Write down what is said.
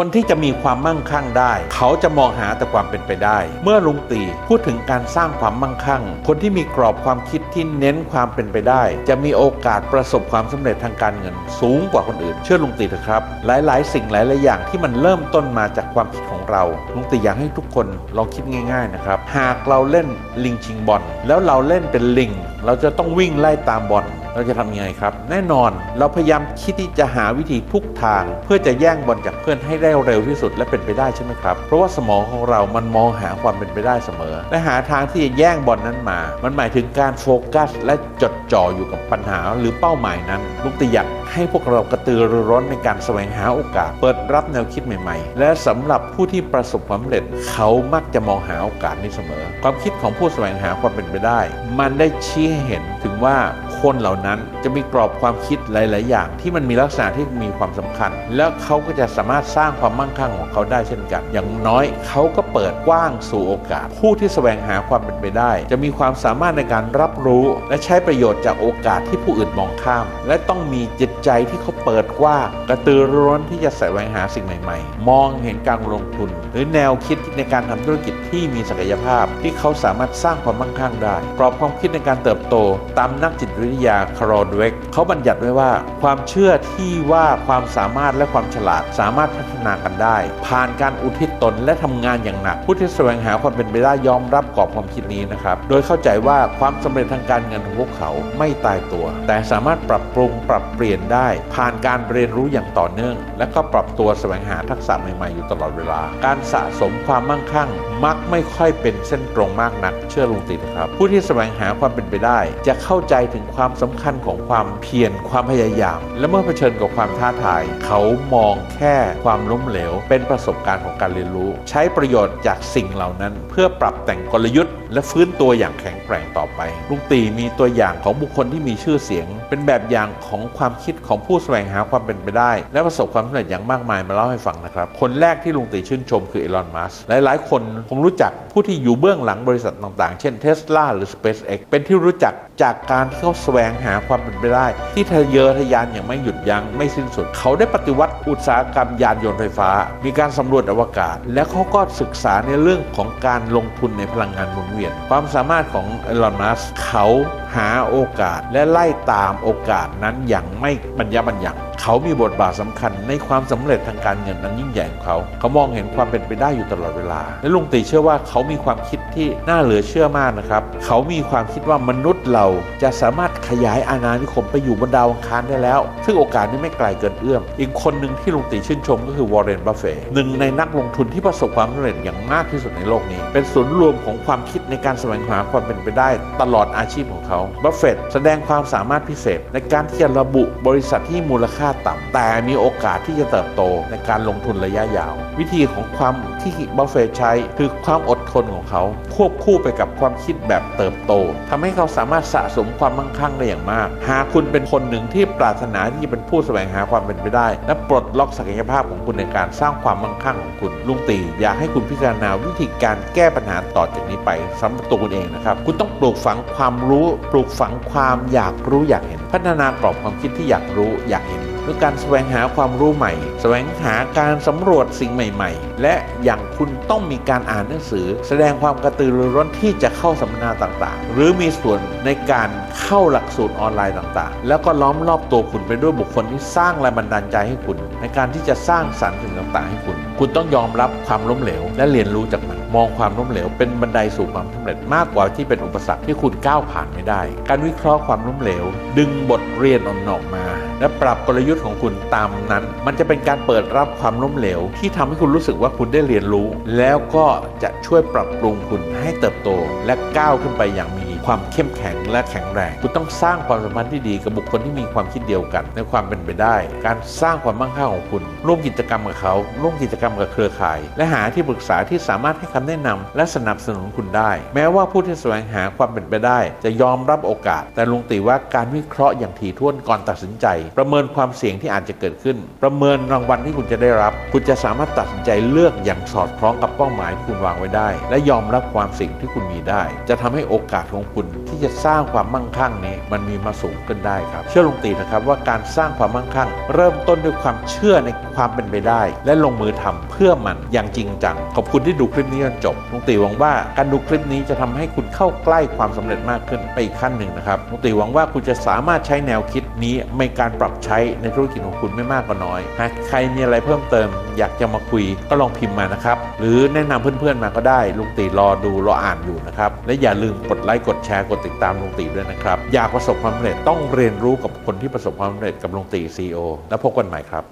คนที่จะมีความมั่งคั่งได้ เขาจะมองหาแต่ความเป็นไปได้ เมื่อลุงตีพูดถึงการสร้างความมั่งคั่ง คนที่มีกรอบความคิดที่เน้นความเป็นไปได้ จะมีโอกาสประสบความสำเร็จทางการเงิน สูงกว่าคนอื่น เชื่อลุงตีเถอะครับ หลาย ๆ สิ่งหลาย ๆ อย่างที่มันเริ่มต้นมาจากความคิดของเรา ลุงตีอยากให้ทุกคนลองคิดง่าย ๆ นะครับ หากเราเล่นลิงชิงบอลแล้วเราเล่นเป็นลิง เราจะต้องวิ่งไล่ตามบอล เราจะทำยังไงครับ แน่นอนเราพยายามคิดที่จะหาวิธีทุกทาง เพื่อจะแย่งบอลจากเพื่อนให้ได้เร็วที่สุดและเป็นไปได้ใช่ไหมครับเพราะว่าสมองของเรามันมองหาความเป็นไปได้เสมอ และหาทางที่จะแย่งบอลนั้นมา มันหมายถึงการโฟกัส และจดจ่ออยู่กับปัญหาหรือเป้าหมายนั้นลุงตีอยากให้พวกเรากระตือรือร้นในการแสวงหาโอกาส เปิดรับแนวคิดใหม่ ๆ และสำหรับผู้ที่ประสบความสำเร็จ เขามักจะมองหาโอกาสนี้เสมอ ความคิดของผู้แสวงหาความเป็นไปได้ มันได้ชี้ให้เห็นถึงว่า คนเหล่านั้นจะมีกรอบความคิดหลาย ๆ อย่าง ที่มันมีลักษณะที่มีความสำคัญ แล้วเขาก็จะสามารถสร้างความมั่งคั่งของเขาได้เช่นกัน อย่างน้อยเขาก็เปิดกว้างสู่โอกาส ผู้ที่แสวงหาความเป็นไปได้ จะมีความสามารถในการรับรู้ และใช้ประโยชน์จากโอกาสที่ผู้อื่นมองข้าม และต้องมีจิตใจที่เขาเปิดกว้างกระตือรือร้นที่จะแสวงหาสิ่งใหม่ ๆ มองเห็นการลงทุน หรือแนวคิดในการทำธุรกิจที่มีศักยภาพ ที่เขาสามารถสร้างความมั่งคั่งได้ กรอบความคิดในการเติบโตตามนักจิตวิทยาคาร์ลเวกเขาบัญญัติไว้ว่า ความเชื่อที่ว่าความสามารถและความฉลาดสามารถพัฒนากันได้ ผ่านการอุทิศตนและทำงานอย่างหนัก ผู้ที่แสวงหาความเป็นไปได้ยอมรับกรอบความคิดนี้นะครับ โดยเข้าใจว่าความสำเร็จทางการเงินของพวกเขาไม่ตายตัว แต่สามารถปรับปรุงปรับเปลี่ยนได้ ผ่านการเรียนรู้อย่างต่อเนื่อง และก็ปรับตัวแสวงหาทักษะใหม่ๆอยู่ตลอดเวลา การสะสมความมั่งคั่ง มักไม่ค่อยเป็นเส้นตรงมากนัก เชื่อลุงติดครับ ผู้ที่แสวงหาความเป็นไปได้ จะเข้าใจถึงความสำคัญของความเพียรความพยายาม และเมื่อเผชิญกับความท้าทาย เขามองแค่ความล้มเหลว เป็นประสบการณ์ของการเรียนรู้ ใช้ประโยชน์จากสิ่งเหล่านั้น เพื่อปรับแต่งกลยุทธ์ และฟื้นตัวอย่างแข็งแกร่งต่อไป ลุงตีมีตัวอย่างของบุคคลที่มีชื่อเสียง เป็นแบบอย่างของความคิดของผู้แสวงหาความเป็นไปได้ และประสบความสำเร็จอย่างมากมายมาเล่าให้ฟังนะครับคนแรกที่ลุงตีชื่นชมคืออีลอนมัสหลายๆ คนคงรู้จักผู้ที่อยู่เบื้องหลังบริษัทต่างๆ เช่นเทสลาหรือ SpaceX เป็นที่รู้จักจากการที่เขาแสวงหาความเป็นไปได้ ที่ทะเยอทะยานอย่างไม่หยุดยัง้งไม่สิ้นสุด เขาได้ปฏิวัติอุตสาหกรรมยานยนต์ไฟฟ้า มีการสำรวจอวกาศ และเขาก็ศึกษาในเรื่องของการลงทุนในพลังงานหมุนเวียน ความสามารถของอีลอนมัสเขาหาโอกาสและไล่ตามโอกาสนั้นอย่างไม่บรรยะบรรยัง เขามีบทบาทสำคัญในความสำเร็จทางการเงินนั้นยิ่งใหญ่ของเขา เขามองเห็นความเป็นไปได้อยู่ตลอดเวลา และลุงตีเชื่อว่าเขามีความคิดที่น่าเหลือเชื่อมากนะครับ เขามีความคิดว่ามนุษย์เราจะสามารถขยายอาณานิคมไปอยู่บนดาวอังคารได้แล้ว ซึ่งโอกาสนี้ไม่ไกลเกินเอื้อม อีกคนหนึ่งที่ลุงตีชื่นชมก็คือวอร์เรนบัฟเฟตหนึ่งในนักลงทุนที่ประสบความสำเร็จอย่างมากที่สุดในโลกนี้ เป็นศูนย์รวมของความคิดในการแสวงหาความเป็นไปได้ตลอดอาชีพของเขาบัฟเฟตแสดงความสามารถพิเศษในการที่จะระบุบริษัทที่มูลค่าต่ำแต่มีโอกาสที่จะเติบโตในการลงทุนระยะยาว วิธีของความที่บัฟเฟตใช้คือความอดทนของเขา ควบคู่ไปกับความคิดแบบเติบโตทำให้เขาสามารถสะสมความมั่งคั่งได้อย่างมาก หากคุณเป็นคนหนึ่งที่ปรารถนาที่จะเป็นผู้แสวงหาความเป็นไปได้ และปลดล็อกศักยภาพของคุณในการสร้างความมั่งคั่งของคุณ ลุงตีอยากให้คุณพิจารณาวิธีการแก้ปัญหาต่อจากนี้ไปสำหรับตัวคุณเองนะครับ คุณต้องปลูกฝังความรู้ ปลูกฝังความอยากรู้อยากเห็น พัฒนากรอบความคิดที่อยากรู้อยากเห็นด้วยการแสวงหาความรู้ใหม่ แสวงหาการสำรวจสิ่งใหม่ ๆและอย่างคุณต้องมีการอ่านหนังสือ แสดงความกระตือรือร้นที่จะเข้าสัมมนาต่างๆ หรือมีส่วนในการเข้าหลักสูตรออนไลน์ต่างๆ แล้วก็ล้อมรอบตัวคุณไปด้วยบุคคลที่สร้างแรงบันดาลใจให้คุณ ในการที่จะสร้างสรรค์สิ่งต่างๆ ให้คุณ คุณต้องยอมรับความล้มเหลว และเรียนรู้จากมันมองความล้มเหลว เป็นบันไดสู่ความสำเร็จมากกว่าที่เป็นอุปสรรคที่คุณก้าวผ่านไม่ได้ การวิเคราะห์ความล้มเหลว ดึงบทเรียนออกมา และปรับกลยุทธ์ของคุณตามนั้น มันจะเป็นการเปิดรับความล้มเหลว ที่ทำให้คุณรู้สึกว่าคุณได้เรียนรู้ แล้วก็จะช่วยปรับปรุงคุณให้เติบโต และก้าวขึ้นไปอย่างมี ความเข้มแข็งและแข็งแรง คุณต้องสร้างความสัมพันธ์ที่ดีกับบุคคลที่มีความคิดเดียวกัน ในความเป็นไปได้ การสร้างความมั่งคั่งของคุณ ร่วมกิจกรรมกับเขา ร่วมกิจกรรมกับเครือข่าย และหาที่ปรึกษาที่สามารถให้คำแนะนำและสนับสนุนคุณได้ แม้ว่าผู้ที่แสวงหาความเป็นไปได้ จะยอมรับโอกาส แต่ลุงตีว่าการวิเคราะห์อย่างถี่ถ้วนก่อนตัดสินใจ ประเมินความเสี่ยงที่อาจจะเกิดขึ้น ประเมินรางวัลที่คุณจะได้รับ คุณจะสามารถตัดสินใจเลือกอย่างสอดคล้องกับเป้าหมายที่คุณวางไว้ได้ และยอมรับความเสี่ยงที่คุณมีได้ จะทำให้โอกาสของคุณที่จะสร้างความมั่งคั่งนี้มันมีมาสูงขึ้นได้ครับ เชื่อลุงตีนะครับว่าการสร้างความมั่งคั่ง เริ่มต้นด้วยความเชื่อในความเป็นไปได้ และลงมือทำเพื่อมันอย่างจริงจังขอบคุณที่ดูคลิปนี้จนจบลุงตีหวังว่าการดูคลิปนี้จะทำให้คุณเข้าใกล้ความสำเร็จมากขึ้นไปอีกขั้นหนึ่งนะครับลุงตีหวังว่าคุณจะสามารถใช้แนวคิดนี้ในการปรับใช้ในธุรกิจของคุณไม่มากก็น้อยหากใครมีอะไรเพิ่มเติม อยากจะมาคุยก็ลองพิมพ์มานะครับหรือแนะนำเพื่อนๆมาก็ได้ลุงตีรอดูรออ่านอยู่นะครับและอย่าลืมกดไลค์กดแชร์ กดติดตามลงตีด้วยนะครับ อยากประสบความสำเร็จต้องเรียนรู้กับคนที่ประสบความสำเร็จกับลงตีซีโอแล้วพบกันใหม่ครับ